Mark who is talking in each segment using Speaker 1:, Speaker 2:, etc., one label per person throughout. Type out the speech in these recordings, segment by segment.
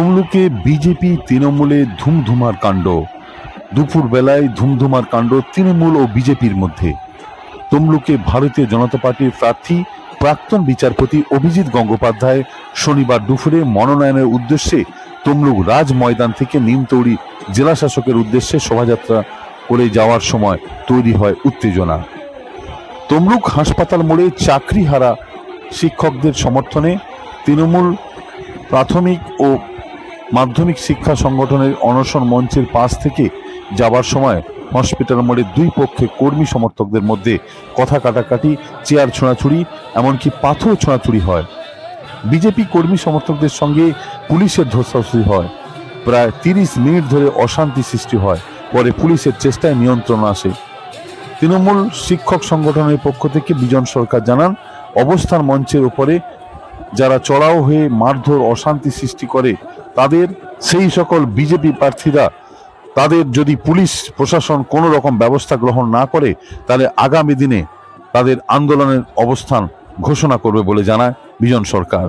Speaker 1: তমলুকে BJP তৃণমূলে ধুমধুমার কাণ্ড। দুপুর বেলায় ধুমধুমার কাণ্ড তৃণমূল ও বিজেপির মধ্যে। তমলুকে ভারতীয় জনতা পার্টির প্রার্থী, প্রাক্তন বিচারপতি অভিজিৎ গঙ্গোপাধ্যায় শনিবার দুপুরে মনোনয়নের উদ্দেশ্যে তমলুক রাজ ময়দান থেকে নিমতৌড়ি জেলা শাসকের উদ্দেশ্যে শোভাযাত্রা করে যাওয়ার সময় তৈরি হয় উত্তেজনা। তমলুক হাসপাতাল মোড়ে চাকরিহারা শিক্ষকদের সমর্থনে তৃণমূল প্রাথমিক ও মাধ্যমিক শিক্ষা সংগঠনের অনশন মঞ্চের পাশ থেকে যাবার সময় হসপিটাল মোড়ে দুই পক্ষে কর্মী সমর্থকদের মধ্যে কথা কাটাকাটি, চেয়ার ছোঁড়াছুড়ি, এমনকি পাথর ছোঁড়াছুড়ি হয়। বিজেপি কর্মী সমর্থকদের সঙ্গে পুলিশের ধস্তাধস্তি হয়। প্রায় তিরিশ মিনিট ধরে অশান্তি সৃষ্টি হয়, পরে পুলিশের চেষ্টায় নিয়ন্ত্রণ আসে। তৃণমূল শিক্ষক সংগঠনের পক্ষ থেকে বিজন সরকার জানান, অবস্থান মঞ্চের উপরে যারা চড়াও হয়ে মারধর, অশান্তি সৃষ্টি করে তাদের, সেই সকল বিজেপি প্রার্থীরা, তাদের যদি পুলিশ, প্রশাসন কোনো রকম ব্যবস্থা গ্রহণ না করে, তাহলে আগামী দিনে তাদের আন্দোলনের অবস্থান ঘোষণা করবে বলে জানায় বিজন সরকার।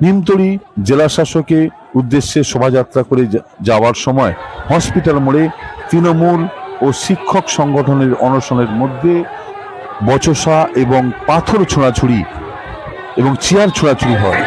Speaker 1: নিমতড়ি জেলা শাসকের উদ্দেশ্যে শোভাযাত্রা করে যাওয়ার সময় হসপিটাল মোড়ে তৃণমূল ও শিক্ষক সংগঠনের অনশনের মধ্যে বচসা এবং পাথর ছোঁড়াছুড়ি এবং চেয়ার ছোড়াছুড়ি হয়।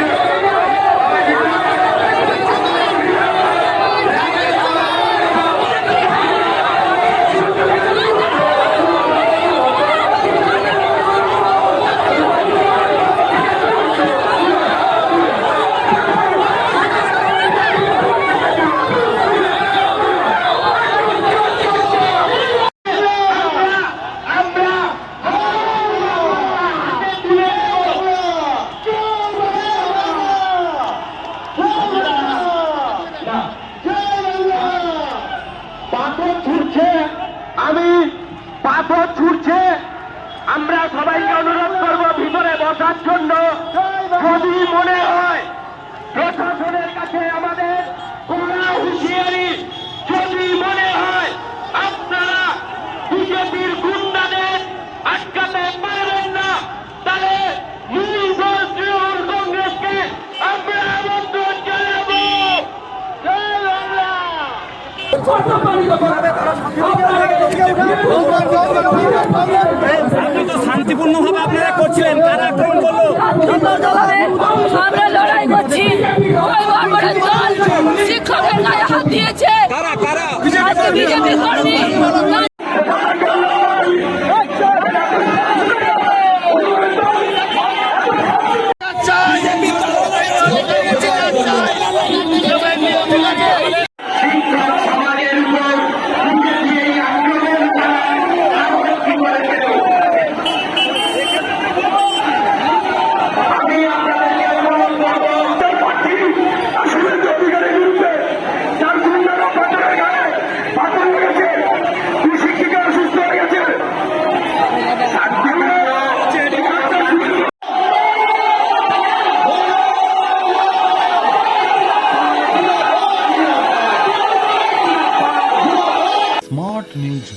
Speaker 2: ছুটছে, আমরা সবাইকে অনুরোধ করব ভিতরে বসার জন্য। যদি মনে হয় প্রশাসনের কাছে আমাদের পুরা হুঁশিয়ারি, যদি মনে হয় আপনারা বিজেপির গুন্ডাদের আটকাতে
Speaker 3: আপনি তো শান্তিপূর্ণভাবে আপনারা করছিলেন তারা আক্রমণ করল?
Speaker 4: আমরা লড়াই করছি। ওই বর্বরের দল শিক্ষকের গায়ে হাত দিয়েছে
Speaker 3: কারা কারা
Speaker 4: BJP